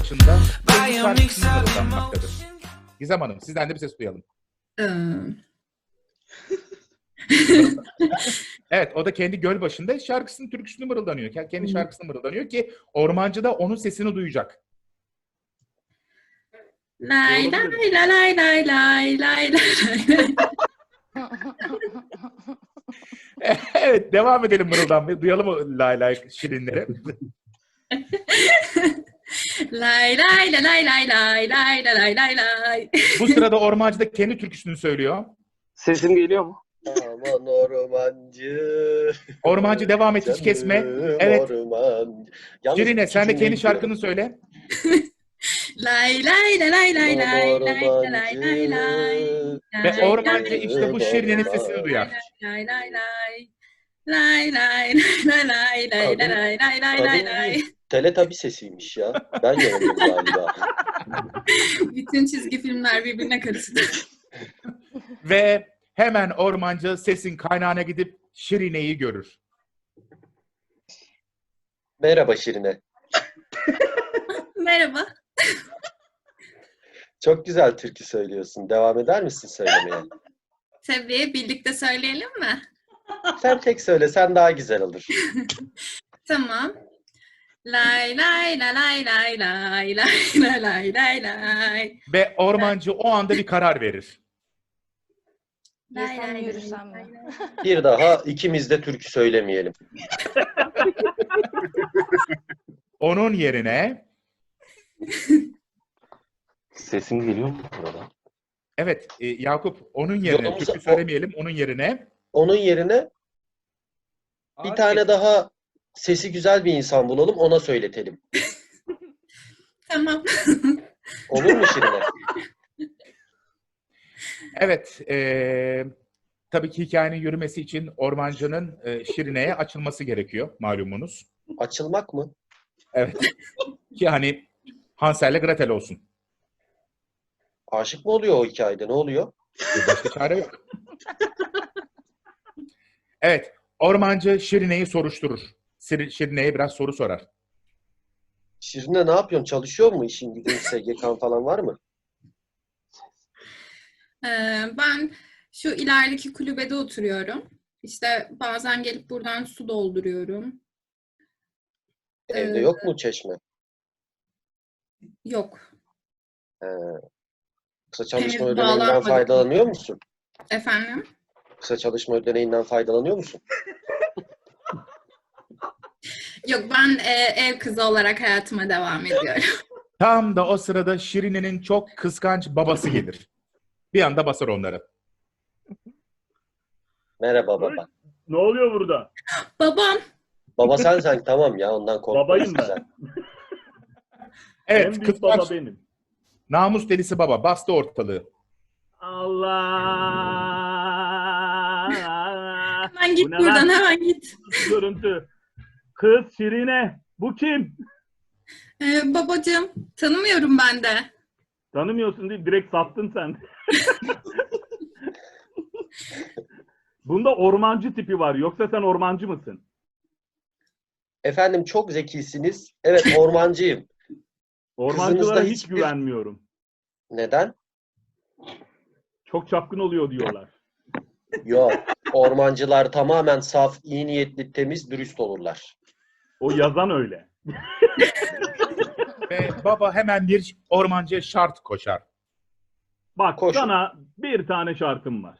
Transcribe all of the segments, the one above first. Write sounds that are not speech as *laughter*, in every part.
Dışında duygusal kısmına odaklanmaktadır. Gizem Hanım sizden de bir ses duyalım. *laughs* evet o da kendi göl başında şarkısının türküsünü mırıldanıyor. Kendi şarkısını mırıldanıyor ki ormancı da onun sesini duyacak. Lay lay lay lay lay lay lay lay. *laughs* *laughs* evet devam edelim mırıldanmaya. Duyalım o lay lay şirinleri. Lay lay lay lay lay lay lay lay lay lay. Bu sırada ormancı da kendi türküsünü söylüyor. Sesim geliyor mu? Aman ormancı. Ormancı devam et hiç kesme. Evet. Ormancı. Yalnız Şirine iki sen de kendi şarkını söyle. *laughs* Lay lay lay lay lay lay lay lay lay lay. Ve ormancı işte bu Şirine'nin sesini duyar. lay lay lay. Lay lay lay lay lay lay lay lay lay lay lay. Teletabi sesiymiş ya. Ben yanıldım galiba. Bütün çizgi filmler birbirine karıştı. Ve hemen ormancı sesin kaynağına gidip Şirine'yi görür. Merhaba Şirine. Merhaba. Çok güzel türkü söylüyorsun. Devam eder misin söylemeye? Tabii birlikte söyleyelim mi? Sen tek söylesen daha güzel olur. *laughs* Tamam. Lay lay la lay lay lay lay lay lay lay lay. Ve ormancı o anda bir karar verir. Lay Yesem mi lay yürüsem mi? lay. Bir daha ikimiz de türkü söylemeyelim. Onun yerine Sesim geliyor mu burada? evet e, Yakup onun yerine Yolumuza- türkü söylemeyelim onun yerine Onun yerine bir tane daha sesi güzel bir insan bulalım ona söyletelim. *laughs* Tamam. Olur mu Şirine? Evet, eee, tabii ki hikayenin yürümesi için ormancının eee, Şirine'ye açılması gerekiyor malumunuz. Açılmak mı? Evet. *laughs* ki hani Hansel ile Gretel olsun. Aşık mı oluyor o hikayede? Ne oluyor? Bir başka çare yok. Evet, ormancı Şirine'yi soruşturur. Şir- Şirine'ye biraz soru sorar. Şirine ne yapıyorsun? Çalışıyor mu? İşin gücün SGK falan var mı? Ee, ben şu ilerideki kulübede oturuyorum. İşte bazen gelip buradan su dolduruyorum. Evde Ee, yok mu çeşme? Yok. He. Kısa çalışma Henüz ödeneğinden faydalanıyor musun? Efendim? Kısa çalışma ödeneğinden faydalanıyor musun? *laughs* Yok ben e, ev kızı olarak hayatıma devam ediyorum. *laughs* Tam da o sırada Şirine'nin çok kıskanç babası gelir. Bir anda basar onları. Merhaba baba. Ne oluyor burada? Babam. Baba sen sen tamam ya ondan korkma. Babayım ben. sen. Evet, en büyük kıskanç baba benim. namus delisi baba bastı ortalığı. Allah! Hemen git Bu ne buradan lan? hemen git. Görüntü. Kız Şirine. Bu kim? Ee, babacığım tanımıyorum ben de. Tanımıyorsun değil. Direkt sattın sen. *laughs* Bunda ormancı tipi var. Yoksa sen ormancı mısın? Efendim çok zekisiniz. Evet ormancıyım. Ormancılara hiç hiçbir- güvenmiyorum. Neden? Çok çapkın oluyor diyorlar. Yok. Ormancılar tamamen saf, iyi niyetli, temiz, dürüst olurlar. O yazan öyle. Ve baba hemen bir ormancıya şart koşar. Bak Koşun. sana bir tane şartım var.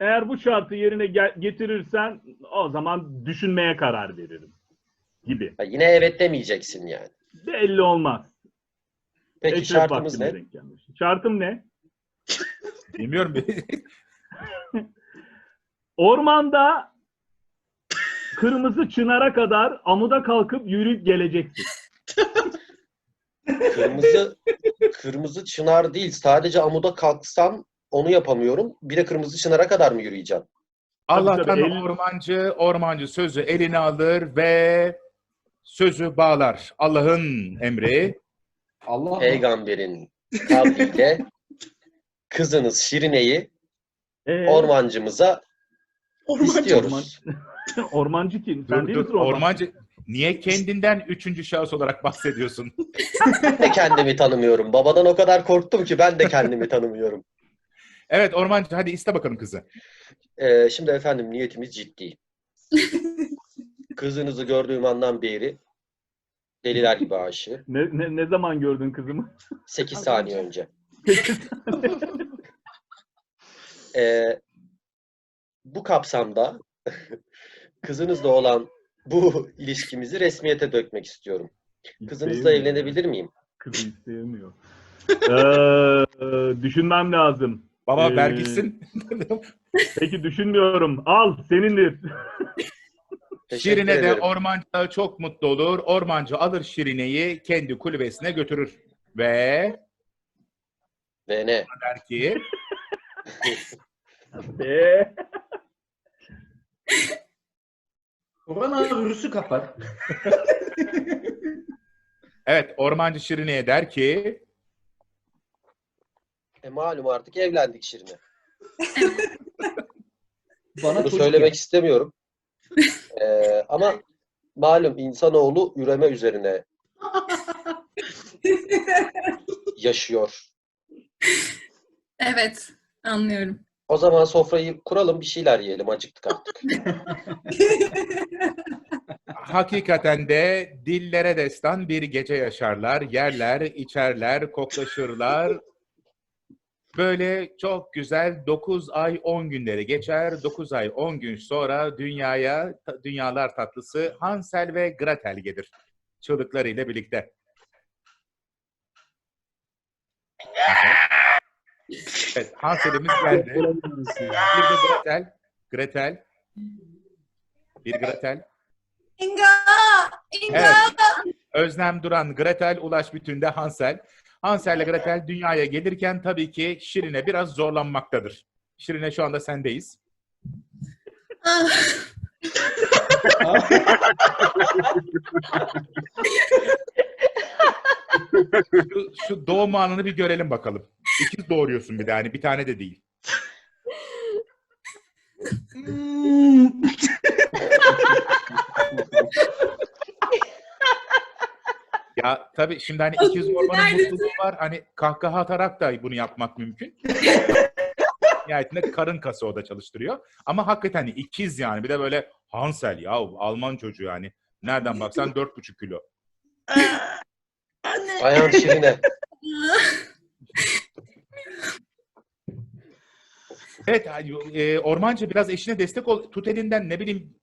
Eğer bu şartı yerine gel- getirirsen o zaman düşünmeye karar veririm. Gibi. Ha, yine evet demeyeceksin yani. Belli olmaz. Peki Eşref şartımız ne? denk gelmiş. Şartım ne? *laughs* Bilmiyorum. *laughs* Ormanda kırmızı çınara kadar amuda kalkıp yürüyüp geleceksin. Kırmızı kırmızı çınar değil. Sadece amuda kalksam onu yapamıyorum. Bir de kırmızı çınara kadar mı yürüyeceğim? Allah'tan tabii, el- ormancı, ormancı sözü eline alır ve sözü bağlar. Allah'ın emri. Allah Peygamberin kavliyle kızınız Şirine'yi Ee, ormancımıza Ormancı. istiyoruz. *laughs* Ormancı kim? Sen Dur, değil dur, misin ormancı? ormancı. Niye kendinden üçüncü şahıs olarak bahsediyorsun? Ben de kendimi tanımıyorum. Babadan o kadar korktum ki ben de kendimi tanımıyorum. Evet ormancı hadi iste bakalım kızı. Ee, şimdi efendim niyetimiz ciddi. *laughs* Kızınızı gördüğüm andan beri deliler gibi aşığı. Ne, ne, ne zaman gördün kızımı? 8 saniye önce. *laughs* Ee, bu kapsamda *laughs* kızınızla olan bu ilişkimizi resmiyete dökmek istiyorum. Kızınızla evlenebilir miyim? Kızı *laughs* isteyemiyor. Ee, düşünmem lazım. Baba Ee, ver gitsin. Peki düşünmüyorum. Al senindir. Teşekkür Şirine de ormancı da çok mutlu olur. Ormancı alır Şirine'yi kendi kulübesine götürür. Ve Ve ne? der ki Ee, Koronavirüsü kapar. evet ormancı Şirine'ye der ki E, malum artık evlendik Şirin'e. Bana Bunu çocuk söylemek istemiyorum. Ee, ama malum insanoğlu üreme üzerine yaşıyor. Evet, anlıyorum. O zaman sofrayı kuralım bir şeyler yiyelim acıktık artık. *laughs* hakikaten de dillere destan bir gece yaşarlar. Yerler, içerler, koklaşırlar. Böyle çok güzel 9 ay 10 günleri geçer. 9 ay 10 gün sonra dünyaya dünyalar tatlısı Hansel ve Gretel gelir. Çığlıklarıyla birlikte. Evet, Hansel'imiz geldi. Bir de Gretel. Gretel. Bir Gretel. Inga! Inga! Evet. Özlem Duran, Gretel, Ulaş Bütün'de Hansel. Hansel ile Gretel dünyaya gelirken tabii ki Şirin'e biraz zorlanmaktadır. Şirin'e şu anda sendeyiz. Şu, şu doğum anını bir görelim bakalım. İkiz doğuruyorsun bir de hani bir tane de değil. Ya tabii şimdi hani ikiz Neredesin? mutluluğu var. Hani kahkaha atarak da bunu yapmak mümkün. *laughs* Nihayetinde karın kası o da çalıştırıyor. Ama hakikaten ikiz yani. Bir de böyle Hansel ya Alman çocuğu yani. Nereden baksan dört buçuk kilo. Ayağın Şirin'e. Evet e, Ormancı biraz eşine destek ol. Tut elinden ne bileyim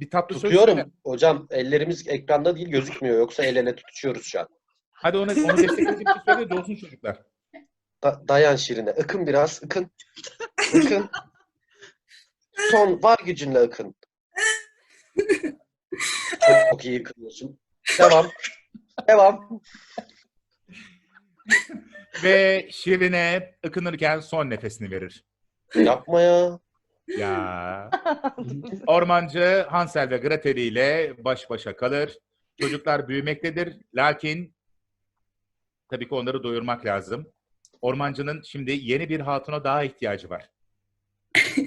bir tatlı söz söyle. Tutuyorum. Hocam ellerimiz ekranda değil gözükmüyor. Yoksa el ele tutuşuyoruz şu an. Hadi ona, onu destekleyecek bir şey söyle de olsun çocuklar. Da- dayan Şirin'e. Ikın biraz. Ikın. Ikın. Son var gücünle ıkın. Çok iyi yıkılıyorsun. Devam. Devam. Ve Şirin'e ıkınırken son nefesini verir. Yapma ya. Ya. *laughs* Ormancı Hansel ve Gretel ile baş başa kalır. Çocuklar büyümektedir. Lakin tabii ki onları doyurmak lazım. Ormancının şimdi yeni bir hatuna daha ihtiyacı var. *laughs*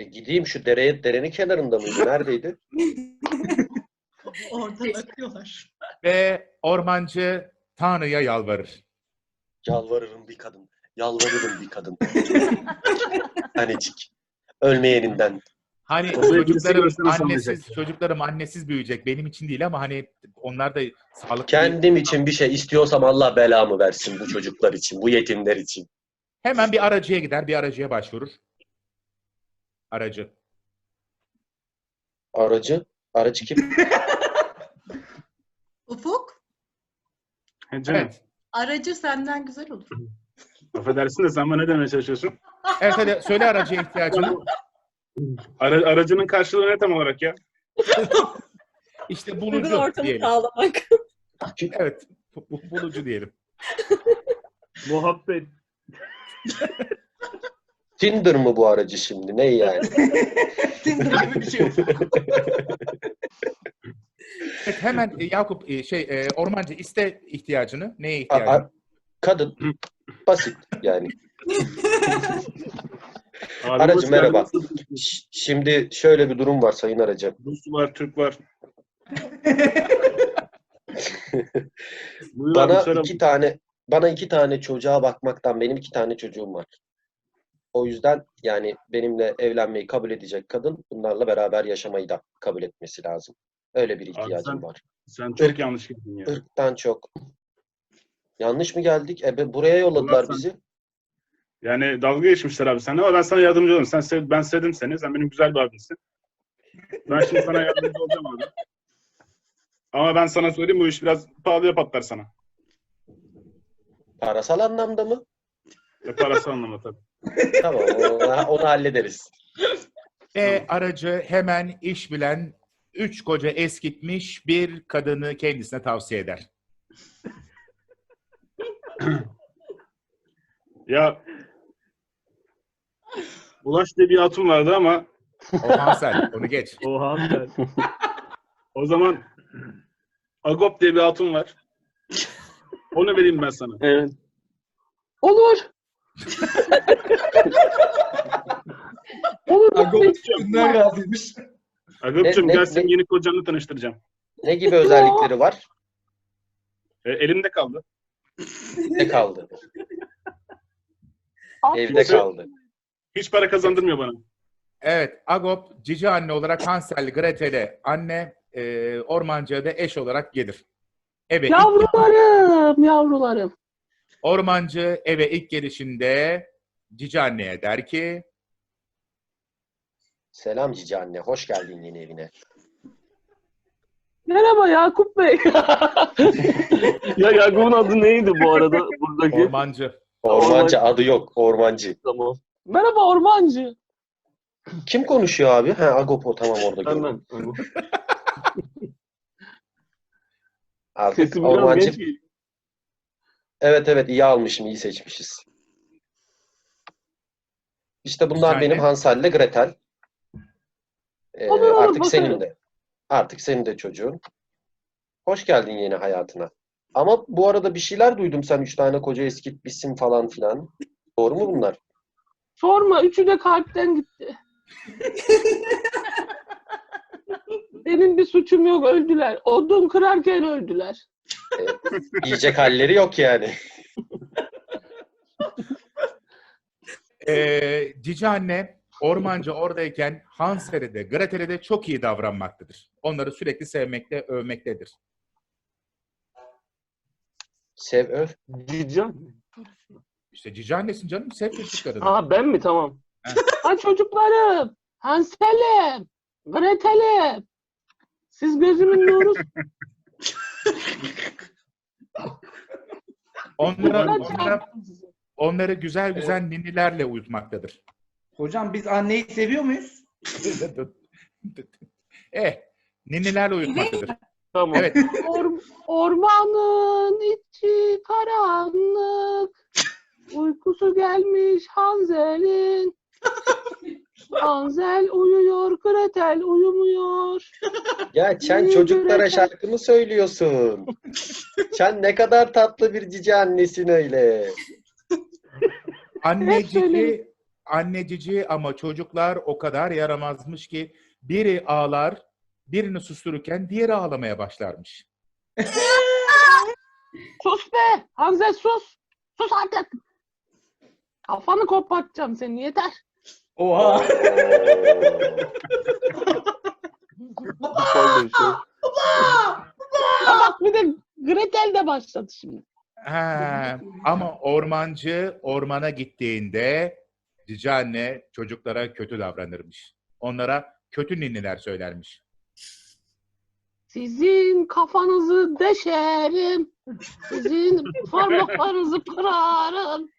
E, gideyim şu dereye, derenin kenarında mıydı? Neredeydi? *laughs* Oradan akıyorlar. Ve ormancı Tanrı'ya yalvarır. Yalvarırım bir kadın. Yalvarırım bir kadın. Tanecik. Ölmeyeninden. Hani çocuklarım annesiz, çocuklarım annesiz büyüyecek. Benim için değil ama hani onlar da sağlıklı. Kendim için bir şey istiyorsam Allah belamı versin bu çocuklar için, bu yetimler için. Hemen bir aracıya gider, bir aracıya başvurur. Aracı. Aracı? Aracı kim? *laughs* Ufuk. Evet. aracı senden güzel olur. *laughs* Affedersin de sen bana ne demeye çalışıyorsun? Evet hadi söyle aracıya ihtiyacını. Ara- aracının karşılığı ne tam olarak ya? İşte bulucu ortamı diyelim. sağlamak. Evet. bu- bu- Bulucu diyelim. Muhabbet. Tinder mı bu aracı şimdi? Ne yani? *laughs* Tinder gibi bir şey yok. Evet, hemen e, Yakup e, şey e, Ormancı iste ihtiyacını. Neye A- ihtiyacını? a- kadın. *clears throat* Basit yani. *laughs* Abi Aracı hoş merhaba. Ş- Şimdi şöyle bir durum var sayın aracı. Rus var, Türk var. *laughs* Buyur abi, Bana söyle. iki tane bana iki tane çocuğa bakmaktan benim iki tane çocuğum var. O yüzden yani benimle evlenmeyi kabul edecek kadın bunlarla beraber yaşamayı da kabul etmesi lazım. Öyle bir ihtiyacım sen- var. Sen çok yanlış geldin ya. Irktan çok. Yanlış mı geldik? E, be- buraya yolladılar bizi. Yani dalga geçmişler abi sen ama ben sana yardımcı olurum. Sen sev, ben sevdim seni. Sen benim güzel bir abimsin. Ben şimdi sana yardımcı olacağım abi. Ama ben sana söyleyeyim bu iş biraz pahalıya patlar sana. Parasal anlamda mı? Ve parası anlamda tabii. *laughs* Tamam onu, onu hallederiz. Ve aracı hemen iş bilen, üç koca eskitmiş bir kadını kendisine tavsiye eder. Ya Ulaş diye bir hatun vardı ama O Hansel, onu geç. *laughs* Oha sen. o zaman Agop diye bir hatun var. Onu vereyim ben sana. Evet. Olur. Olur. Bunlar razıymış. Agop'cum Ne- ne- gel seni ne- yeni kocanla tanıştıracağım. Ne gibi özellikleri var? E, elimde kaldı. Ne kaldı? Evde kaldı. Hiç para kazandırmıyor bana. Evet, Agop cici anne olarak Hansel, Gretel'e anne, e, Ormancı'ya da eş olarak gelir. Eve ilk- Yavrularım, yavrularım. Ormancı eve ilk gelişinde cici anneye der ki, Selam cici anne. Hoş geldin yeni evine. Merhaba Yakup Bey. *laughs* ya Yakup'un adı neydi bu arada buradaki? Ormancı. Ormancı adı yok. Ormancı. Tamam. Merhaba Ormancı. Kim konuşuyor abi? Ha Agopo tamam orada ben. Artık Sesim Ormancı. Evet evet iyi almışım. iyi seçmişiz. İşte bunlar Güzel benim? Hansel ile Gretel. Ee, Olur, olur, artık senin bakarım. de. Artık senin de çocuğun. Hoş geldin yeni hayatına. Ama bu arada bir şeyler duydum sen üç tane koca eskitmişsin falan filan. Doğru mu bunlar? Sorma üçü de kalpten gitti. Benim bir suçum yok öldüler. Odun kırarken öldüler. Yiyecek halleri yok yani. Ee, cici anne Ormancı oradayken Hansel'e de Gretel'e de çok iyi davranmaktadır. Onları sürekli sevmekte, övmektedir. Sev öv. Diyeceğim. İşte cici annesin canım, sev çocuklarını. Aa ben mi? Tamam. Ha çocuklarım. Hansel'im. Gretel'im. Siz gözümün nuru. Onlara, onlara, onları güzel güzel ninnilerle uyutmaktadır. Hocam biz anneyi seviyor muyuz? *laughs* eh, ninnilerle uyutmaktadır. Tamam. Evet, Or- ormanın içi karanlık. Uykusu gelmiş Hanzel'in. Hansel uyuyor, Gretel uyumuyor. Ya sen çocuklara Gretel. şarkı mı söylüyorsun? sen ne kadar tatlı bir cici annesin öyle. anne Hep cici, cici ama çocuklar o kadar yaramazmış ki biri ağlar, birini sustururken diğeri ağlamaya başlarmış. *laughs* Sus be! Hansel sus! Sus artık! Kafanı kopartacağım seni yeter. Oha. Ha *laughs* bak bir de Gretel de başladı şimdi. Ha, ama ormancı ormana gittiğinde cici anne çocuklara kötü davranırmış. Onlara kötü ninniler söylermiş. Sizin kafanızı deşerim. Sizin parmaklarınızı kırarım.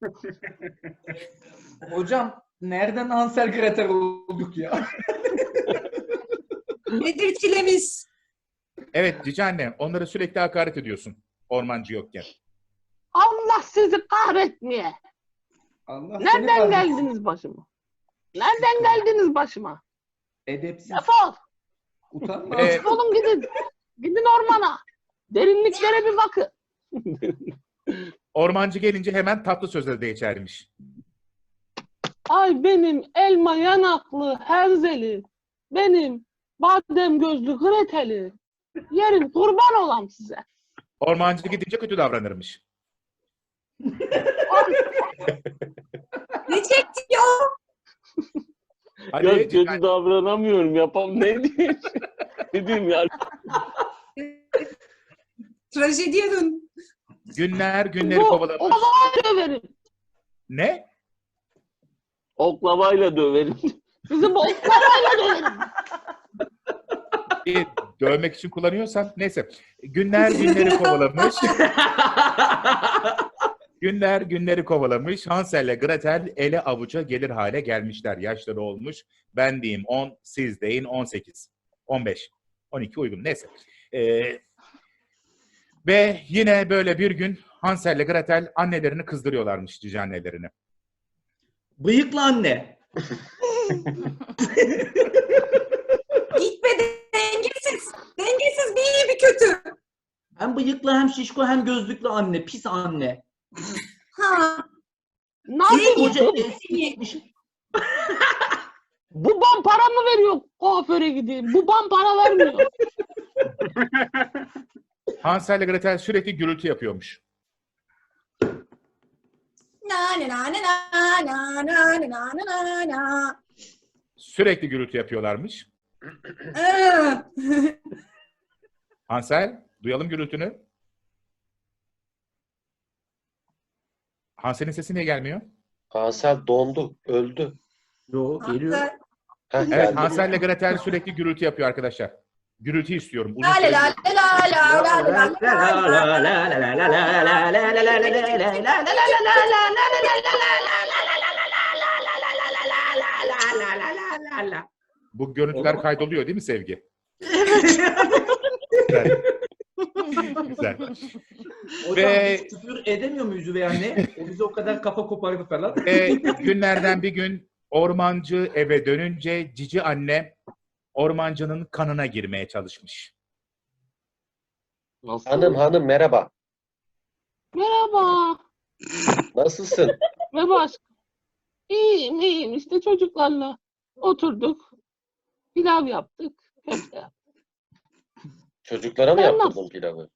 *laughs* Hocam nereden Hansel Gretel olduk ya? *laughs* Nedir çilemiz? Evet cici anne onlara sürekli hakaret ediyorsun ormancı yokken. Allah sizi kahretmeye. Allah Nereden geldiniz başıma? Nereden geldiniz başıma? Edepsiz. Defol. Utanmaz. Ee, Oğlum gidin. Gidin ormana. Derinliklere bir bakın. Ormancı gelince hemen tatlı sözle de içermiş. Ay benim elma yanaklı Henzeli. Benim badem gözlü Gretel'i. Yerim kurban olam size. Ormancı gidince kötü davranırmış. *laughs* Ne çekti ya? Hadi ya kötü davranamıyorum yapam ne diyeyim? *laughs* ne diyeyim ya? Trajediye dön. günler günleri Bu kovalamış. oklavayla döverim. Ne? Oklavayla döverim. Bizim oklavayla döverim. Bir dövmek için kullanıyorsan neyse. Günler günleri *laughs* kovalamış. *laughs* Günler günleri kovalamış. Hansel ile Gretel ele avuca gelir hale gelmişler. Yaşları olmuş. Ben diyeyim 10, siz deyin 18. 15. 12 uygun. Neyse. Ee, ve yine böyle bir gün Hansel ile Gretel annelerini kızdırıyorlarmış cici annelerini. Bıyıklı anne. Git be dengesiz. Dengesiz bir iyi bir kötü. Hem bıyıklı hem şişko hem gözlüklü anne. Pis anne. Ha. Ne yapayım? Koca Bu- eski gitmiş. Babam para mı veriyor kuaföre gideyim? Babam para vermiyor. Hansel ile Gretel sürekli gürültü yapıyormuş. Na na na na na na na na na na na. Sürekli gürültü yapıyorlarmış. Ee. Hansel, duyalım gürültünü. Hansel'in sesi niye gelmiyor? Hansel dondu, öldü. Yo geliyor. Hatta- Heh, Evet, geldi. Hansel ile Gretel sürekli gürültü yapıyor arkadaşlar. Gürültü istiyorum. Uzun La la süre la la la la la la la la. Bu görüntüler kaydoluyor değil mi Sevgi? Güzel. Güzel. Hocam Ve- biz küfür edemiyor muyuz üvey anne? O bize o kadar kafa kopardı falan. Ve günlerden bir gün ormancı eve dönünce cici anne ormancının kanına girmeye çalışmış. Nasıl? Hanım hanım merhaba. Merhaba. Nasılsın? Merhaba aşkım. İyiyim iyiyim işte çocuklarla oturduk. Pilav yaptık. Köfte yaptık. Çocuklara mı Ben yaptırdın pilavı?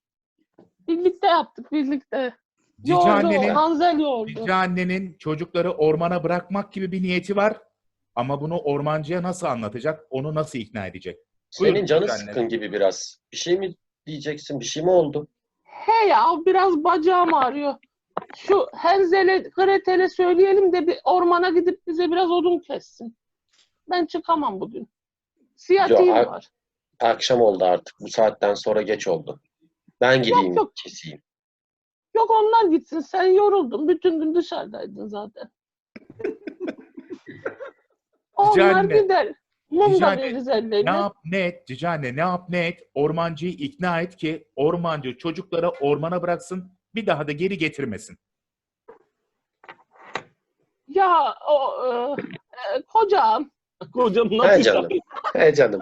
Birlikte yaptık birlikte. Cici Yoğurdu, annenin, Hanzel yoğurdu. cici annenin çocukları ormana bırakmak gibi bir niyeti var. Ama bunu ormancıya nasıl anlatacak? Onu nasıl ikna edecek? Buyurun, Senin canı cici anne. sıkkın gibi biraz. Bir şey mi diyeceksin? Bir şey mi oldu? He ya biraz bacağım ağrıyor. Şu Henzel'e, Gretel'e söyleyelim de bir ormana gidip bize biraz odun kessin. Ben çıkamam bugün. Siyatiğim var. Akşam oldu artık. Bu saatten sonra geç oldu. Ben gideyim yok. keseyim. Yok onlar gitsin. Sen yoruldun. Bütün gün dışarıdaydın zaten. *laughs* onlar anne, gider. Mum da veririz Ne ellerine. yap ne et cici anne ne yap ne et ormancıyı ikna et ki ormancı çocukları ormana bıraksın bir daha da geri getirmesin. Ya o e, e, kocam. Kocam He canım. He canım.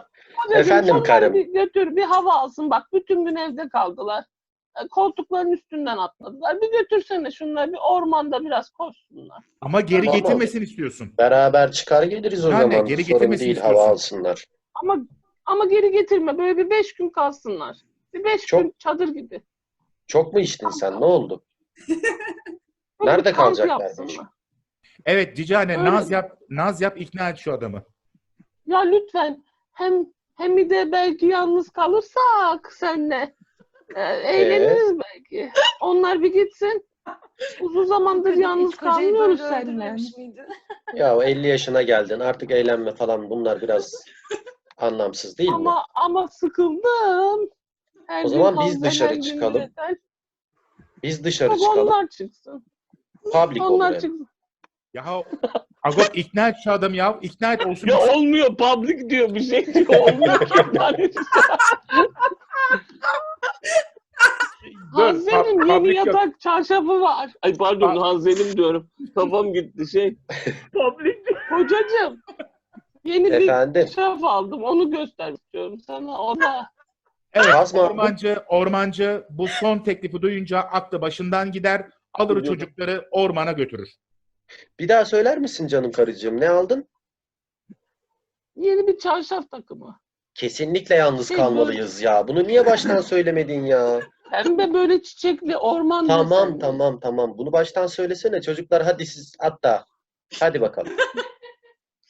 Efendim karım. Bir götür bir hava alsın. Bak bütün gün evde kaldılar. E, Koltukların üstünden atladılar. Bir götürsene şunları bir ormanda biraz koşsunlar. Ama geri Tamam. getirmesin istiyorsun. Beraber çıkar geliriz o Yani zaman. geri Sorun getirmesini değil istiyorsun. hava alsınlar. Ama ama geri getirme. Böyle bir beş gün kalsınlar. Bir beş Çok- gün çadır gibi. Çok mu içtin sen? Ne oldu? Böyle Nerede bir kamp kalacaklar yapsınlar. beş gün? Evet cici anne Öyle. naz yap naz yap ikna et şu adamı. Ya lütfen hem hem bir de belki yalnız kalırsak senle e, eğleniriz belki. Onlar bir gitsin. Uzun zamandır yalnız kalmıyoruz seninle. *laughs* Ya o 50 yaşına geldin. Artık eğlenme falan bunlar biraz anlamsız değil mi? Ama ama sıkıldım. Her O zaman biz dışarı her gün çıkalım. Gretel. Biz dışarı Yok, çıkalım. onlar çıksın. Public olur Onlar hem. çıksın. Ya Agot ikna et şu adamı ya. İkna et olsun. Ya olmuyor public diyor bir şey diyor *laughs* olmuyor ki. Hanzel'in pub- yeni yok. yatak çarşafı var. Ay pardon Pa- diyorum. Kafam gitti şey. *laughs* Public Kocacığım. Yeni bir Efendim. çarşaf aldım. Onu göstermek istiyorum sana. O da Evet, Kazma. ormancı, ormancı bu son teklifi duyunca aklı başından gider, alır çocukları ormana götürür. Bir daha söyler misin canım karıcığım? Ne aldın? Yeni bir çarşaf takımı. Kesinlikle yalnız Şey, kalmalıyız ya. Bunu niye baştan söylemedin ya? Pembe böyle çiçekli orman Tamam desenli. tamam tamam. Bunu baştan söylesene çocuklar. Hadi siz hatta. Hadi bakalım.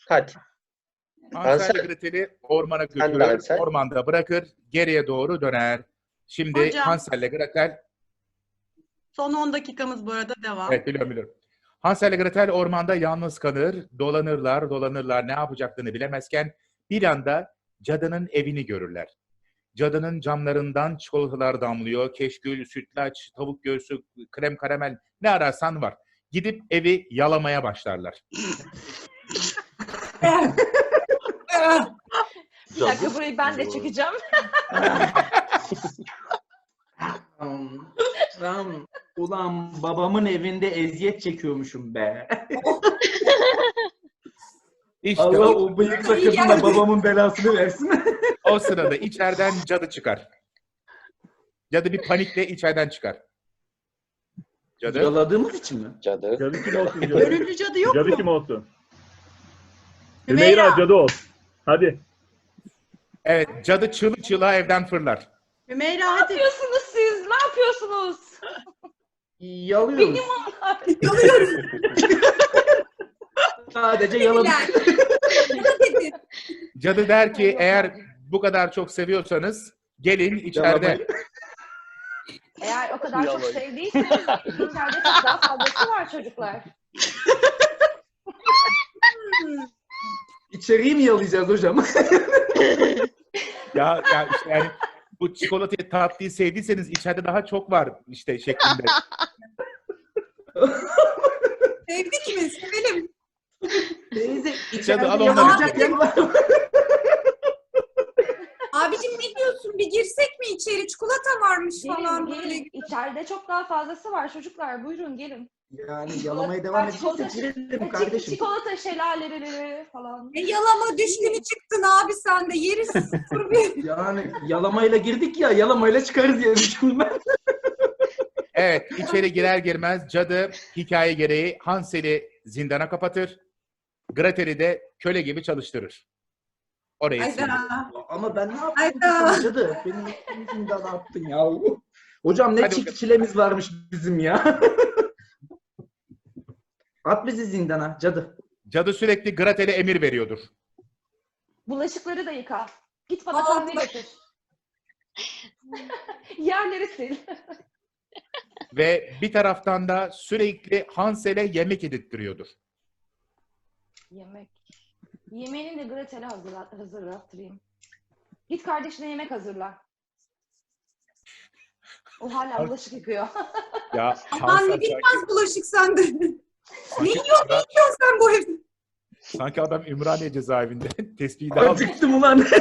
Hadi. Hansel Hansel. Gretel'i ormana de götürür, Hansel. ormanda bırakır, geriye doğru döner. Şimdi Hocam. Hansel ile Gretel, Son 10 dakikamız bu arada devam. evet biliyorum biliyorum. Hansel Gretel ormanda yalnız kalır, dolanırlar, dolanırlar, ne yapacaklarını bilemezken bir anda cadının evini görürler. Cadının camlarından çikolatalar damlıyor, keşkül, sütlaç, tavuk göğsü, krem karamel ne ararsan var. Gidip evi yalamaya başlarlar. Bir dakika burayı ben de çekeceğim. *laughs* *laughs* Tamam. Tamam. Ulan babamın evinde eziyet çekiyormuşum be. İşte Allah o, o bıyıkla geldi. babamın belasını versin. o sırada içeriden cadı çıkar. Cadı bir panikle içeriden çıkar. Cadı, Yaladığımız için mi? Cadı. Cadı kim olsun cadı? Gönüllü cadı yok Cadı mu? kim olsun? Hümeyra. Hümeyra cadı ol. Hadi. evet cadı çığlık çığlığa evden fırlar. Hümeyra Ne hadi. Yapıyorsunuz? Yalıyoruz. Benim *laughs* Sadece yaladık. *laughs* Cadı der ki eğer bu kadar çok seviyorsanız gelin içeride. *laughs* Eğer o kadar çok Yalan. sevdiyseniz içeride çok daha fazlası var çocuklar. İçeriği mi yalayacağız hocam? Ya, ya işte yani bu çikolatayı tatlıyı sevdiyseniz içeride daha çok var işte şeklinde. *laughs* Sevdik mi? Sevelim. Cadı, içeride al onları var. *laughs* Abicim ne diyorsun? Bir girsek mi içeri? Çikolata varmış falan Gelin, böyle. gelin. İçeride çok daha fazlası var çocuklar. Buyurun gelin. Yani yalamaya devam Çikolata- edeceksek girelim kardeşim. Çikolata şelaleleri falan. E yalama düşkünü çıktın abi sen de. Yeriz. Dur bir. *laughs* Yani yalamayla girdik ya yalamayla çıkarız diye düşündüm ben. *laughs* Evet içeri girer girmez cadı hikaye gereği Hansel'i zindana kapatır. Gretel'i de köle gibi çalıştırır. Orayı. Hayda. Ama ben ne yaptım sana cadı? Benim ne yaptın ya? Hocam ne Hadi çilemiz varmış bizim ya. *laughs* At bizi zindana cadı. Cadı sürekli Gretel'e emir veriyordur. Bulaşıkları da yıka. Git bana Aa, kahve getir. *laughs* Yerleri sil. *laughs* Ve bir taraftan da sürekli Hansel'e yemek yedirttiriyordur. Yemek. Yemeğini de Gretel'e hazırlat, hazırlattırayım. Git kardeşine yemek hazırla. O hala bulaşık yıkıyor. *laughs* Ya Aman ne Hansel bitmez bulaşık sende. Ne yiyorsun ne yiyorsun sen bu evde? sanki adam Ümraniye cezaevinde *laughs* tespihi aldı. Acıktım ulan. *laughs*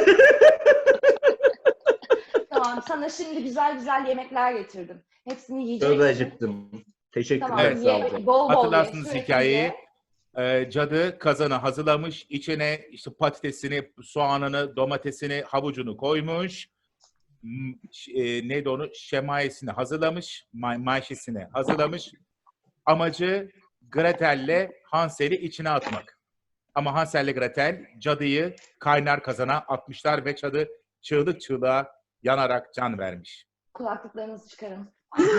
tamam sana şimdi güzel güzel yemekler getirdim. Hepsini yiyeceksin. Çok acıktım. Teşekkür Tamam Evet, sağ olun. bol bol Hatırlarsınız hikayeyi. ye. Ee, cadı kazanı hazırlamış. içine işte patatesini, soğanını, domatesini, havucunu koymuş. E, neydi onu? Şemayesini hazırlamış. May mayşesini hazırlamış. Amacı Gretel'le Hansel'i içine atmak. Ama Hansel'le Gretel cadıyı kaynar kazana atmışlar ve cadı çığlık çığlığa yanarak can vermiş. Kulaklıklarınızı çıkarın. *laughs*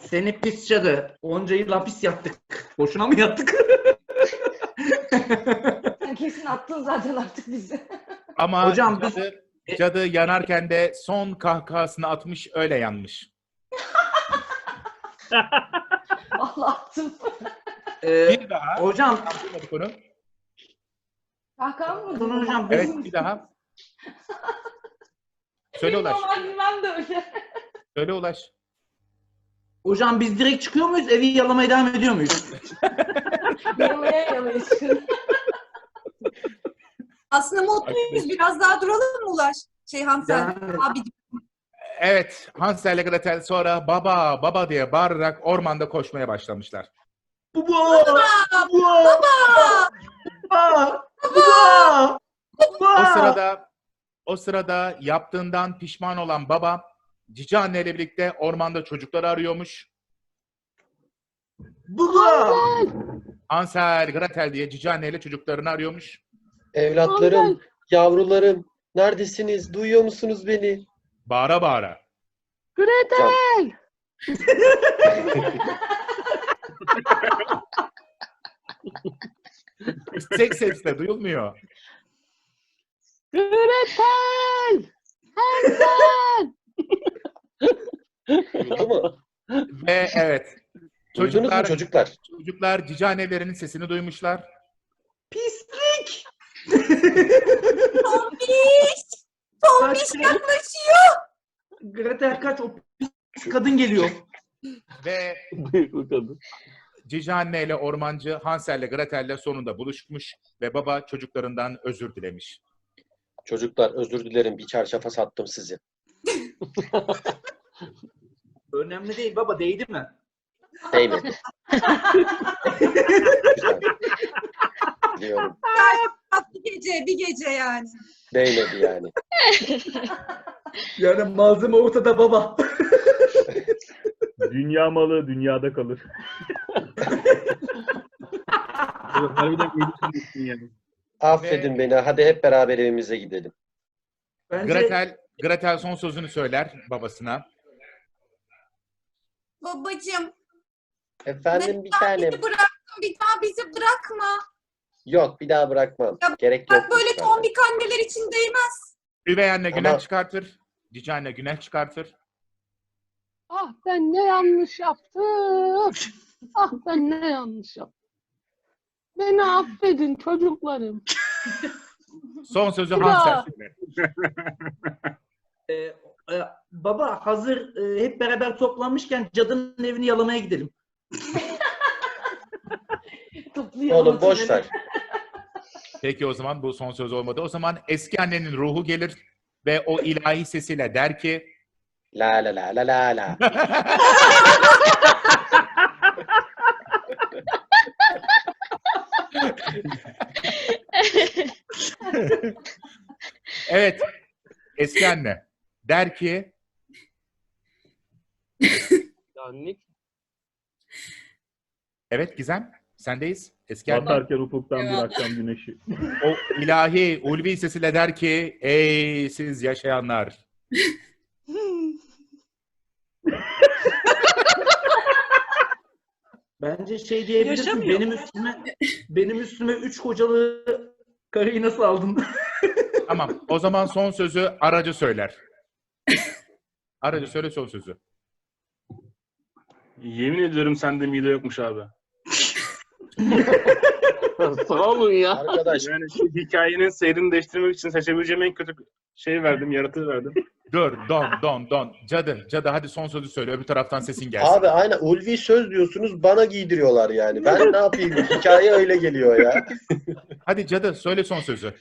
Seni pis cadı. Onca yıl hapis yattık. Boşuna mı yattık? *laughs* Sen kesin attın zaten artık bizi. Ama Hocam biz- cadı, cadı yanarken de son kahkahasını atmış öyle yanmış. *laughs* *laughs* Vallahi attım. Ee, Bir daha hocam, onu. Kahkaha mı? Dur hocam, biz- Evet bir daha. Söyle Benim Ulaş. bilmem de öyle. Söyle Ulaş. hocam biz direkt çıkıyor muyuz? Evi yalamaya devam ediyor muyuz? *laughs* Yalaya çıkın. Aslında mutluyuz. Biraz daha duralım mı Ulaş? Şey Hansel. Yani- Abi Evet Hansel ile Gretel sonra baba baba diye bağırarak ormanda koşmaya başlamışlar. Baba! Baba! Baba! Baba! O sırada o sırada yaptığından pişman olan baba Cici anne ile birlikte ormanda çocukları arıyormuş. Buga! Hansel, Gretel diye cici anneyle çocuklarını arıyormuş. Evlatlarım, Hansel. yavrularım, neredesiniz? Duyuyor musunuz beni? Bağıra bağıra. Gretel. *laughs* Tek sesle duyulmuyor. Gretel. Hansel. Duyuldu mu? Ve evet. Duydunuz mu Çocuklar, çocuklar? çocuklar cici annelerinin sesini duymuşlar. Pislik! *laughs* Tombiş! Tombiş yaklaşıyor. Gretel kaç o pis kadın geliyor. Ve cici anne ile ormancı Hansel ile Gretel ile sonunda buluşmuş ve baba çocuklarından özür dilemiş. Çocuklar özür dilerim bir çarşafa sattım sizi. *laughs* Önemli değil baba değdi mi? Değmedi. *laughs* Güzel. Biliyorum. Bir gece, bir gece yani. Değmedi yani. *laughs* Yani malzeme ortada baba. *laughs* Dünya malı dünyada kalır. Harbiden iyi yani. Affedin beni. Hadi hep beraber evimize gidelim. Bence Gretel Gretel son sözünü söyler babasına. Babacığım, Efendim bir neden tanem. bizi bıraktın? Bir daha bizi bırakma. Yok bir daha bırakmam. Ya Gerek yok. Bak böyle lütfen. tombik anneler için değmez. Üvey anne günah Ama- çıkartır. Cici anne günah çıkartır. Ah ben ne yanlış yaptım. Ah ben ne yanlış yaptım. Beni affedin çocuklarım. Son sözü Bir Hansel daha. söyler. e, e, baba hazır e, hep beraber toplanmışken cadının evini yalamaya gidelim. *laughs* Oğlum boş ver. *laughs* Peki o zaman bu son söz olmadı. O zaman eski annenin ruhu gelir ve o ilahi sesiyle der ki La la la la la la. *laughs* evet eski anne der ki evet Gizem sendeyiz. Eski Batarken ufuktan bir akşam güneşi. o ilahi ulvi sesiyle der ki ey siz yaşayanlar Bence şey diyebilirsin. Yaşamıyor. Benim üstüme benim üstüme üç kocalı karıyı nasıl aldın? *laughs* Tamam. O zaman son sözü aracı söyler. Aracı söyle son sözü. Yemin ediyorum sende mide yokmuş abi. *laughs* sağ olun ya. Arkadaş Yani şu hikayenin seyrini değiştirmek için seçebileceğim en kötü şeyi verdim, yaratığı verdim. Dur, don, don, don. Cadı, cadı hadi son sözü söyle. Öbür taraftan sesin gelsin. abi aynen ulvi söz diyorsunuz bana giydiriyorlar yani. Ben ne yapayım? Hikaye öyle geliyor ya. *laughs* Hadi cadı söyle son sözü.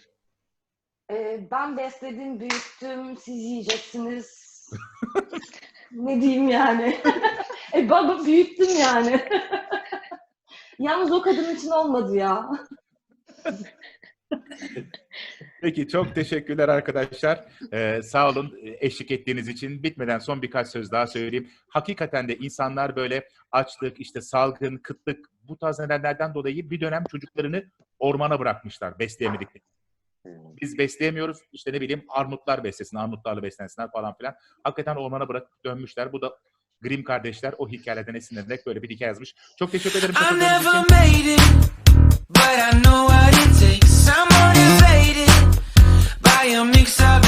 Ee, ben besledim, büyüttüm, siz yiyeceksiniz. *laughs* ne diyeyim yani? e baba büyüttüm yani. Yalnız o kadın için olmadı ya. Peki çok teşekkürler arkadaşlar. Ee, sağ olun eşlik ettiğiniz için. Bitmeden son birkaç söz daha söyleyeyim. Hakikaten de insanlar böyle açlık, işte salgın, kıtlık bu tarz nedenlerden dolayı bir dönem çocuklarını ormana bırakmışlar besleyemedikleri. Biz besleyemiyoruz. İşte ne bileyim armutlar beslesin, armutlarla beslensinler falan filan. Hakikaten ormana bırakıp dönmüşler. Bu da Grimm kardeşler o hikayelerden esinlenerek böyle bir hikaye yazmış. Çok teşekkür ederim. I never made it, but I know what it takes. I'm motivated by a mix of